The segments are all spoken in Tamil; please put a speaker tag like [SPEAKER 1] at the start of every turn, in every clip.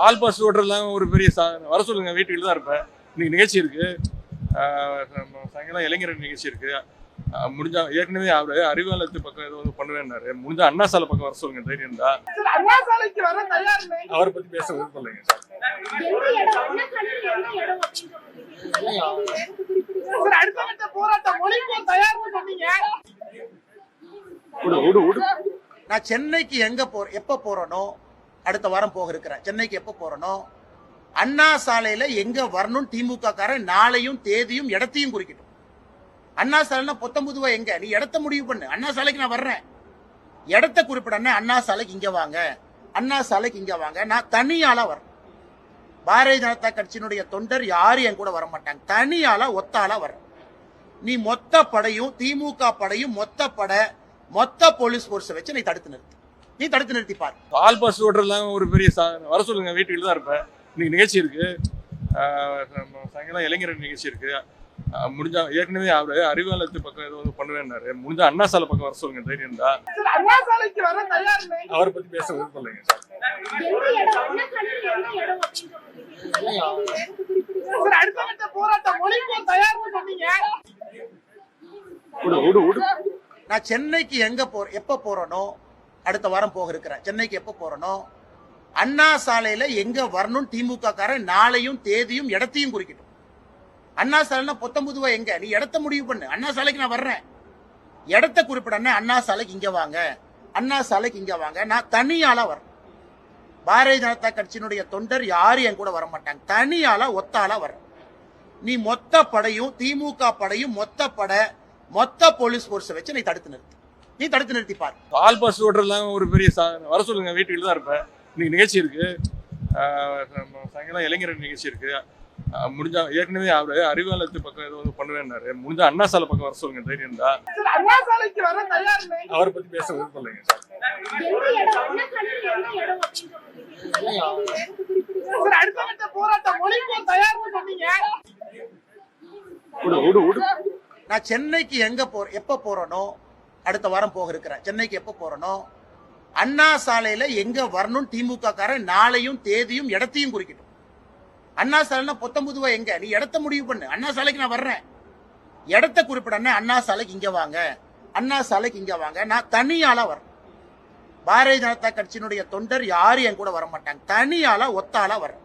[SPEAKER 1] பால் பாஸ் ஓட்டுறதுலாம் ஒரு பெரிய சா வர சொல்லுங்க வீட்டுக்கு தான் இருப்பேன். இன்னைக்கு நிகழ்ச்சி இருக்கு. ஆஹ் நம்ம சாயங்காலம் இளைஞர் நிகழ்ச்சி இருக்கு. ஆஹ் முடிஞ்சா ஏற்கனவே அவரு அறிவாலயத்து பக்கம் ஏதோ பண்ணுவேன்னாரு. முடிஞ்சா அண்ணா சாலை பக்கம் வர சொல்லுங்க தைரியம் தான்
[SPEAKER 2] சார், அண்ணா சாலைக்கு வர தயார்
[SPEAKER 1] அவரை பத்தி பேச விருப்பம் இல்லைங்க சார்.
[SPEAKER 3] நான் சென்னைக்கு எங்க போ எப்ப போறேனோ அடுத்த வாரம் போக இருக்கிறேன் சென்னைக்கு எப்போ போறேனோ? அண்ணா சாலையில எங்க வரணும் திமுக காரன் நாளையும் தேதியும் இடத்தையும் குறிக்கட்டும். அண்ணா சாலைனா பொத்தம்புதுவா எங்க? நீ இடத்த முடிவு பண்ணு. அண்ணா சாலைக்கு நான் வர்றேன். இடத்த குறிப்பிடனே அண்ணா. சாலைக்கு இங்க வாங்க. அண்ணா சாலைக்கு இங்க வாங்க. நான் தனியாளா வரேன். பாரதிய ஜனதா கட்சியினுடைய தொண்டர் யாரும் என் கூட வர மாட்டாங்க தனியாளா ஒத்தாளா வரேன். நீ மொத்த படையும் திமுக படையும் மொத்த படை மொத்த போலீஸ் போர்ஸை வச்சு நீ தடுத்து நிறுத்து. நீ தடுத்து நிறுத்தி பாரு
[SPEAKER 1] பால் பாஸ் ஓட்டுறதுலாம் ஒரு பெரிய வர சொல்லுங்க வீட்டுக்கு தான் இருப்பேன். இன்னைக்கு நிகழ்ச்சி இருக்கு. சாயங்காலம் இளைஞர் நிகழ்ச்சி இருக்கு. முடிஞ்சா ஏற்கனவே அவரு அறிவாலயத்து பக்கம் ஏதோ ஒன்று பண்ணுவேன்னாரு. முடிஞ்சா அண்ணா சாலை பக்கம் வர சொல்லுங்க தைரியம் தான்
[SPEAKER 2] சார் அண்ணா சாலைக்கு வர தயார்
[SPEAKER 1] அவரை பத்தி பேச விடு
[SPEAKER 3] நான் சென்னைக்கு எங்க போ எப்ப போறேனோ அடுத்த வாரம் போக இருக்கிறேன் சென்னைக்கு எப்போ போறேனோ? அண்ணா சாலையில எங்க வரணும் திமுக காரன் நாளையும் தேதியும் இடத்தையும் குறிக்கட்டும். அண்ணா சாலைனா பொத்தம்புதுவா எங்க? நீ இடத்த முடிவு பண்ணு. அண்ணா சாலைக்கு நான் வர்றேன். இடத்த குறிப்பிடனே அண்ணா. சாலைக்கு இங்க வாங்க. அண்ணா சாலைக்கு இங்க வாங்க. நான் தனியாளா வரேன். பாரதிய ஜனதா கட்சியினுடைய தொண்டர் யாரும் என் கூட வர மாட்டாங்க தனியாளா ஒத்தாளா வரேன். நீ மொத்த படையும் திமுக படையும் மொத்த படை மொத்த போலீஸ் போர்ஸை வச்சு நீ தடுத்து நிறுத்து. நீ தடுத்து நிறுத்தி பாரு
[SPEAKER 1] பால் பாஸ் ஓட்டுறதுலாம் ஒரு பெரிய வர சொல்லுங்க வீட்டுக்கு தான் இருப்பேன். இன்னைக்கு நிகழ்ச்சி இருக்கு. சாயங்காலம் இளைஞர் நிகழ்ச்சி இருக்கு. முடிஞ்சா ஏற்கனவே அவரு அறிவாலயத்து பக்கம் ஏதோ ஒன்று பண்ணுவேன்னாரு. முடிஞ்சா அண்ணா சாலை பக்கம் வர சொல்லுங்க தைரியம் தான்
[SPEAKER 2] சார் அண்ணா சாலைக்கு வர தயார்
[SPEAKER 1] அவரை பத்தி பேச விடு
[SPEAKER 3] நான் சென்னைக்கு எங்க போ எப்ப போறேனோ அடுத்த வாரம் போக இருக்கிறேன் சென்னைக்கு எப்போ போறேனோ? அண்ணா சாலையில எங்க வரணும் திமுக காரன் நாளையும் தேதியும் இடத்தையும் குறிக்கட்டும். அண்ணா சாலைனா பொத்தம்புதுவா எங்க? நீ இடத்த முடிவு பண்ணு. அண்ணா சாலைக்கு நான் வர்றேன். இடத்த குறிப்பிடனே அண்ணா. சாலைக்கு இங்க வாங்க. அண்ணா சாலைக்கு இங்க வாங்க. நான் தனியாளா வரேன். பாரதிய ஜனதா கட்சியினுடைய தொண்டர் யாரும் என் கூட வர மாட்டாங்க தனியாளா ஒத்தாளா வரேன்.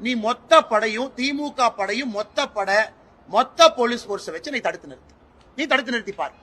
[SPEAKER 3] நீ மொத்த படையும் திமுக படையும் மொத்த படை மொத்த போலீஸ் போர்ஸை வச்சு நீ தடுத்து நிறுத்து. நீ தடுத்து நிறுத்தி பாரு